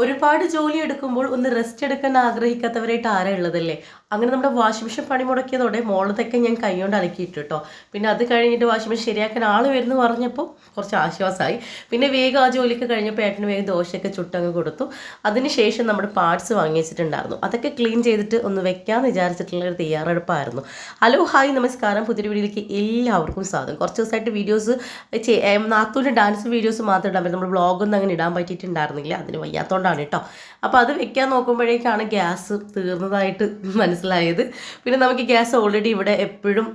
ഒരുപാട് ജോലി എടുക്കുമ്പോൾ ഒന്ന് റെസ്റ്റ് എടുക്കാൻ ആഗ്രഹിക്കാത്തവരായിട്ട് ആരാ ഉള്ളതല്ലേ? അങ്ങനെ നമ്മുടെ വാഷിംഗ് മെഷീൻ പണി മുടക്കിയതോടെ മോളത്തൊക്കെ ഞാൻ കൈകൊണ്ട് അലക്കിയിട്ട് കേട്ടോ പിന്നെ അത് കഴിഞ്ഞിട്ട് വാഷിംഗ് മെഷീൻ ശരിയാക്കാൻ ആൾ വരുന്നു പറഞ്ഞപ്പോൾ കുറച്ച് ആശ്വാസമായി പിന്നെ വേഗം ആ ജോലിയൊക്കെ കഴിഞ്ഞപ്പോൾ ഏട്ടന് വേഗം ദോശയൊക്കെ ചുട്ടങ്ങ് കൊടുത്തു. അതിനുശേഷം നമ്മുടെ പാർട്സ് വാങ്ങി വെച്ചിട്ടുണ്ടായിരുന്നു. അതൊക്കെ ക്ലീൻ ചെയ്തിട്ട് ഒന്ന് വെക്കാമെന്ന് വിചാരിച്ചിട്ടുള്ള ഒരു തയ്യാറെടുപ്പായിരുന്നു. ഹലോ ഹായ് നമസ്കാരം. പുതിയൊരു വീഡിയോയിലേക്ക് എല്ലാവർക്കും സ്വാഗതം. കുറച്ച് ദിവസമായിട്ട് വീഡിയോസ് നാത്തൂന്റെ ഡാൻസ് വീഡിയോസ് മാത്രം ഇടാൻ പറ്റും. നമ്മൾ വ്ളോഗൊന്നും അങ്ങനെ ഇടാൻ പറ്റിയിട്ടുണ്ടായിരുന്നില്ല. അതിന് വയ്യാത്തതുകൊണ്ടാണ് കേട്ടോ. അപ്പോൾ അത് വെക്കാൻ നോക്കുമ്പോഴേക്കാണ് ഗ്യാസ് തീർന്നതായിട്ട് മനസ്സിലായത്. പിന്നെ നമുക്ക് ഗ്യാസ് ഓൾറെഡി ഇവിടെ എപ്പോഴും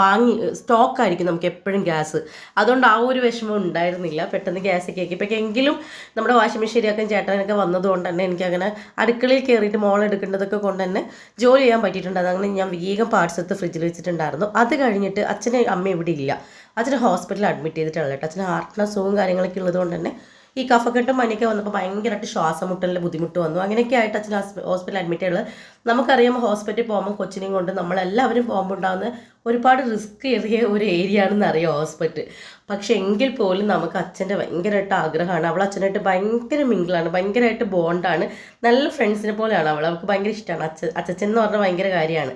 വാങ്ങി സ്റ്റോക്ക് ആയിരിക്കും നമുക്ക് എപ്പോഴും ഗ്യാസ്. അതുകൊണ്ട് ആ ഒരു വിഷമം ഉണ്ടായിരുന്നില്ല. പെട്ടെന്ന് ഗ്യാസ് കേക്ക്. ഇപ്പം എങ്കിലും നമ്മുടെ വാഷിംഗ് മെഷീൻ ശരിയാക്കാൻ ചേട്ടനൊക്കെ വന്നതുകൊണ്ട് തന്നെ എനിക്കങ്ങനെ അടുക്കളയിൽ കയറിയിട്ട് മോൾ എടുക്കേണ്ടതൊക്കെ കൊണ്ട് തന്നെ ജോലി ചെയ്യാൻ പറ്റിയിട്ടുണ്ട്. അതങ്ങനെ ഞാൻ വേഗം പാർട്സ് എടുത്ത് ഫ്രിഡ്ജിൽ വെച്ചിട്ടുണ്ടായിരുന്നു. അത് കഴിഞ്ഞിട്ട് അച്ഛനെ അമ്മ ഇവിടെ ഇല്ല. അച്ഛനെ ഹോസ്പിറ്റലിൽ അഡ്മിറ്റ് ചെയ്തിട്ടുള്ളത് കേട്ടോ. അച്ഛന് ഹാർട്ടിന് അസുഖവും കാര്യങ്ങളൊക്കെ ഉള്ളതുകൊണ്ട് തന്നെ ഈ കഫക്കെട്ടും പനിയൊക്കെ വന്നപ്പോൾ ഭയങ്കരമായിട്ട് ശ്വാസം ബുദ്ധിമുട്ട് വന്നു. അങ്ങനെയൊക്കെ ആയിട്ട് അച്ഛൻ ഹോസ്പിറ്റലിൽ അഡ്മിറ്റ് ആയുള്ളത് നമുക്കറിയാം ഹോസ്പിറ്റലിൽ പോകുമ്പോൾ കൊച്ചിനെയും കൊണ്ട് നമ്മളെല്ലാവരും പോകുമ്പോൾ ഉണ്ടാകുന്ന ഒരുപാട് റിസ്ക് ഏറിയ ഒരു ഏരിയ ആണെന്ന് അറിയാം ഹോസ്പിറ്റൽ. പക്ഷെ എങ്കിൽ പോലും നമുക്ക് അച്ഛന്റെ ഭയങ്കരമായിട്ട് ആഗ്രഹമാണ്. അവൾ അച്ഛനായിട്ട് ഭയങ്കര മിങ്കിളാണ് ഭയങ്കരമായിട്ട് ബോണ്ടാണ് നല്ല ഫ്രണ്ട്സിനെ പോലെയാണ് അവൾ. അവൾക്ക് ഭയങ്കര ഇഷ്ടമാണ് അച്ഛ അച്ഛൻ എന്ന് പറഞ്ഞാൽ ഭയങ്കര കാര്യമാണ്.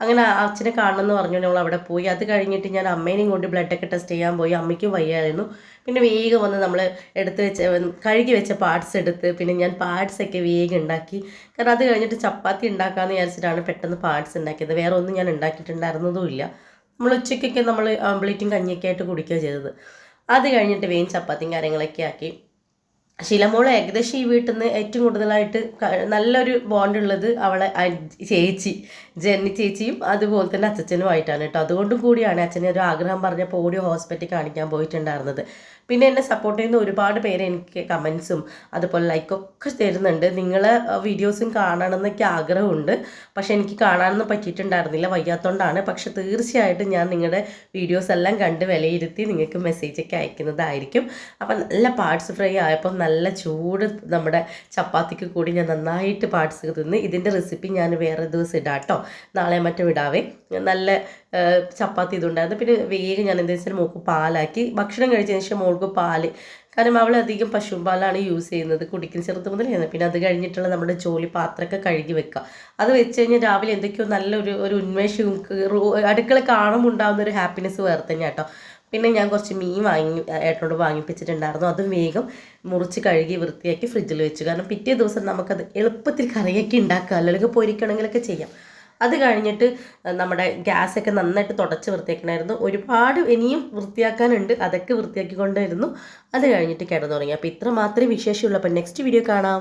അങ്ങനെ അച്ഛനെ കാണണമെന്ന് പറഞ്ഞു ഞങ്ങൾ അവിടെ പോയി. അത് കഴിഞ്ഞിട്ട് ഞാൻ അമ്മേനെയും കൊണ്ട് ബ്ലഡൊക്കെ ടെസ്റ്റ് ചെയ്യാൻ പോയി. അമ്മയ്ക്കും വയ്യായിരുന്നു. പിന്നെ വേഗം വന്ന് നമ്മൾ എടുത്ത് വെച്ച കഴുകി വെച്ച പാർട്സ് എടുത്ത് പിന്നെ ഞാൻ പാർട്സൊക്കെ വേഗം ഉണ്ടാക്കി. കാരണം അത് കഴിഞ്ഞിട്ട് ചപ്പാത്തി ഉണ്ടാക്കാമെന്ന് വിചാരിച്ചിട്ടാണ് പെട്ടെന്ന് പാർട്സ് ഉണ്ടാക്കിയത്. വേറെ ഒന്നും ഞാൻ ഉണ്ടാക്കിയിട്ടുണ്ടായിരുന്നതും ഇല്ല. നമ്മൾ ഉച്ചയ്ക്കൊക്കെ നമ്മൾ ആംബ്ലേറ്റും കഞ്ഞിയൊക്കെ ആയിട്ട് കുടിക്കുകയാണ് ചെയ്തത്. അത് കഴിഞ്ഞിട്ട് വേഗം ചപ്പാത്തിയും കാര്യങ്ങളൊക്കെ ആക്കി. ശിലമോൾ ഏകദേശം ഈ വീട്ടിൽ നിന്ന് ഏറ്റവും കൂടുതലായിട്ട് നല്ലൊരു ബോണ്ട് ഉള്ളത് അവളെ ചേച്ചി ജെന്നി ചേച്ചിയും അതുപോലെ തന്നെ അച്ഛനുമായിട്ടാണ് കേട്ടോ. അതുകൊണ്ടും കൂടിയാണ് അച്ഛനെ ഒരു ആഗ്രഹം പറഞ്ഞപ്പോൾ ഓടി ഹോസ്പിറ്റലിൽ കാണിക്കാൻ പോയിട്ടുണ്ടായിരുന്നത്. പിന്നെ എന്നെ സപ്പോർട്ട് ചെയ്യുന്ന ഒരുപാട് പേര് എനിക്ക് കമൻസും അതുപോലെ ലൈക്കൊക്കെ തരുന്നുണ്ട്. നിങ്ങളെ വീഡിയോസും കാണണമെന്നൊക്കെ ആഗ്രഹമുണ്ട്. പക്ഷേ എനിക്ക് കാണാനൊന്നും പറ്റിയിട്ടുണ്ടായിരുന്നില്ല. വയ്യാത്തതുകൊണ്ടാണ് പക്ഷെ തീർച്ചയായിട്ടും ഞാൻ നിങ്ങളുടെ വീഡിയോസ് എല്ലാം കണ്ട് വിലയിരുത്തി നിങ്ങൾക്ക് മെസ്സേജൊക്കെ അയക്കുന്നതായിരിക്കും. അപ്പം നല്ല പാർട്സ് ഫ്രൈ ആയപ്പോൾ നല്ല ചൂട് നമ്മുടെ ചപ്പാത്തിക്ക് കൂടി ഞാൻ നന്നായിട്ട് പാർട്സ് തിന്ന് ഇതിന്റെ റെസിപ്പി ഞാൻ വേറെ ദിവസം ഇടാം കേട്ടോ നാളെ മറ്റും ഇടാവേ നല്ല ചപ്പാത്തി ഇതുണ്ടായിരുന്നു. പിന്നെ വേഗം ഞാൻ എന്താ വെച്ചാൽ മോൾക്ക് പാലാക്കി ഭക്ഷണം കഴിച്ചതിന് ശേഷം മോൾക്ക് പാൽ. കാരണം അവൾ അധികം പശുപാലാണ് യൂസ് ചെയ്യുന്നത്. കുടിക്കുന്ന ചെറുത് ചെയ്യുന്നത് പിന്നെ അത് കഴിഞ്ഞിട്ടുള്ള നമ്മുടെ ജോലി പാത്രമൊക്കെ കഴുകി വെക്കുക. അത് വെച്ച് കഴിഞ്ഞാൽ രാവിലെ എന്തൊക്കെയോ നല്ലൊരു ഒരു ഉന്മേഷം അടുക്കള കാണുമ്പോൾ ഉണ്ടാകുന്ന ഒരു ഹാപ്പിനെസ് വേറെ തന്നെ കേട്ടോ പിന്നെ ഞാൻ കുറച്ച് മീൻ വാങ്ങി ഏട്ടനോട് വാങ്ങിപ്പിച്ചിട്ടുണ്ടായിരുന്നു. അതും വേഗം മുറിച്ച് കഴുകി വൃത്തിയാക്കി ഫ്രിഡ്ജിൽ വെച്ചു. കാരണം പിറ്റേ ദിവസം നമുക്കത് എളുപ്പത്തിൽ കറിയൊക്കെ ഉണ്ടാക്കാമല്ലോ അല്ലെങ്കിൽ പൊരിക്കണമെങ്കിലൊക്കെ ചെയ്യാം. അത് കഴിഞ്ഞിട്ട് നമ്മുടെ ഗ്യാസൊക്കെ നന്നായിട്ട് തുടച്ച് വൃത്തിയാക്കണമായിരുന്നു. ഒരുപാട് ഇനിയും വൃത്തിയാക്കാനുണ്ട്. അതൊക്കെ വൃത്തിയാക്കി കൊണ്ടായിരുന്നു അത് കഴിഞ്ഞിട്ട് കിടന്നുറങ്ങി. അപ്പോൾ ഇത്ര മാത്രമേ വിശേഷമുള്ളൂ. അപ്പോൾ നെക്സ്റ്റ് വീഡിയോ കാണാം.